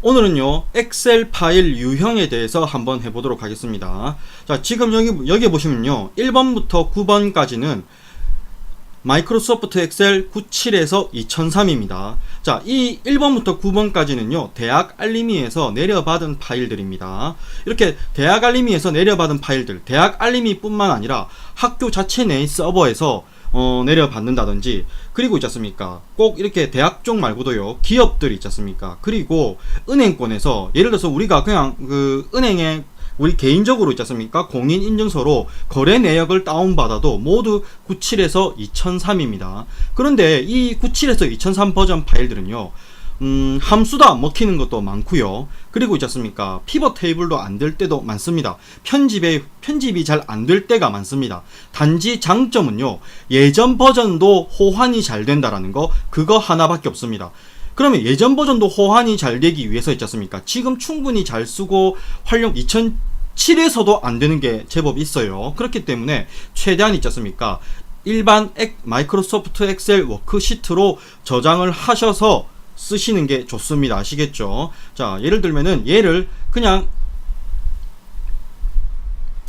오늘은요 엑셀 파일 유형에 대해서 한번 해보도록 하겠습니다. 자 지금 여기 여기 보시면요 1번부터 9번까지는 마이크로소프트 엑셀 97에서 2003입니다. 자 이 1번부터 9번까지는요 대학 알림이에서 내려받은 파일들입니다. 이렇게 대학 알림이에서 내려받은 파일들 대학 알림이 뿐만 아니라 학교 자체 내 서버에서 어, 내려받는다든지 그리고 있지 않습니까? 꼭 이렇게 대학 쪽 말고도요 기업들 있지 않습니까? 그리고 은행권에서 예를 들어서 우리가 그냥 그 은행에 우리 개인적으로 있지 않습니까? 공인 인증서로 거래 내역을 다운받아도 모두 97에서 2003입니다. 그런데 이 97에서 2003 버전 파일들은요 음, 함수도 안 먹히는 것도 많고요. 그리고 있지 않습니까? 피벗 테이블도 안 될 때도 많습니다. 편집에 편집이 잘 안 될 때가 많습니다. 단지 장점은요. 예전 버전도 호환이 잘 된다라는 거 그거 하나밖에 없습니다. 그러면 예전 버전도 호환이 잘 되기 위해서 있지 않습니까? 지금 충분히 잘 쓰고 활용 2007에서도 안 되는 게 제법 있어요. 그렇기 때문에 최대한 있지 않습니까? 일반 액, 마이크로소프트 엑셀 워크시트로 저장을 하셔서 쓰시는 게 좋습니다. 아시겠죠? 자, 예를 들면은 얘를 그냥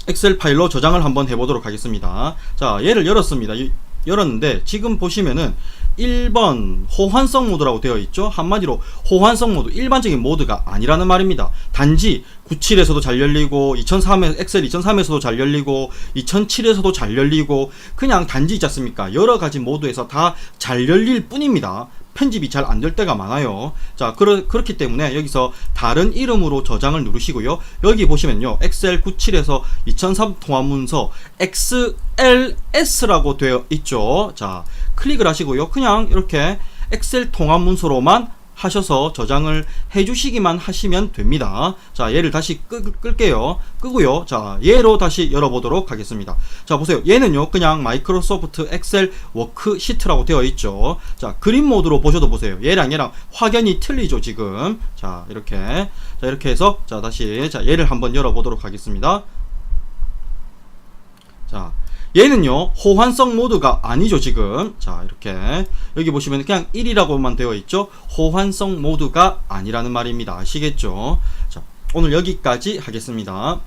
엑셀 파일로 저장을 한번 해보도록 하겠습니다. 자, 얘를 열었습니다. 이- 열었는데 지금 보시면은 1번 호환성 모드라고 되어 있죠. 한마디로 호환성 모드, 일반적인 모드가 아니라는 말입니다. 단지 97에서도 잘 열리고 2003에 엑셀 2003에서도 잘 열리고 2007에서도 잘 열리고 그냥 단지 있지 않습니까? 여러 가지 모드에서 다 잘 열릴 뿐입니다. 편집이 잘 안 될 때가 많아요. 자, 그러, 그렇기 때문에 여기서 다른 이름으로 저장을 누르시고요. 여기 보시면요. 엑셀 97에서 2003 통화 문서 XLS라고 되어 있죠. 자, 클릭을 하시고요. 그냥 이렇게 엑셀 통화 문서로만 하셔서 저장을 해주시기만 하시면 됩니다. 자, 얘를 다시 끄, 끌게요. 끄고요. 자, 얘로 다시 열어보도록 하겠습니다. 자, 보세요. 얘는요, 그냥 마이크로소프트 엑셀 워크시트라고 되어 있죠. 자, 그림 모드로 보셔도 보세요. 얘랑 얘랑 확연히 틀리죠, 지금. 자, 이렇게. 자, 이렇게 해서, 자, 다시, 자, 얘를 한번 열어보도록 하겠습니다. 자, 얘는요, 호환성 모드가 아니죠, 지금. 자, 이렇게. 여기 보시면 그냥 1이라고만 되어 있죠? 호환성 모드가 아니라는 말입니다. 아시겠죠? 자, 오늘 여기까지 하겠습니다.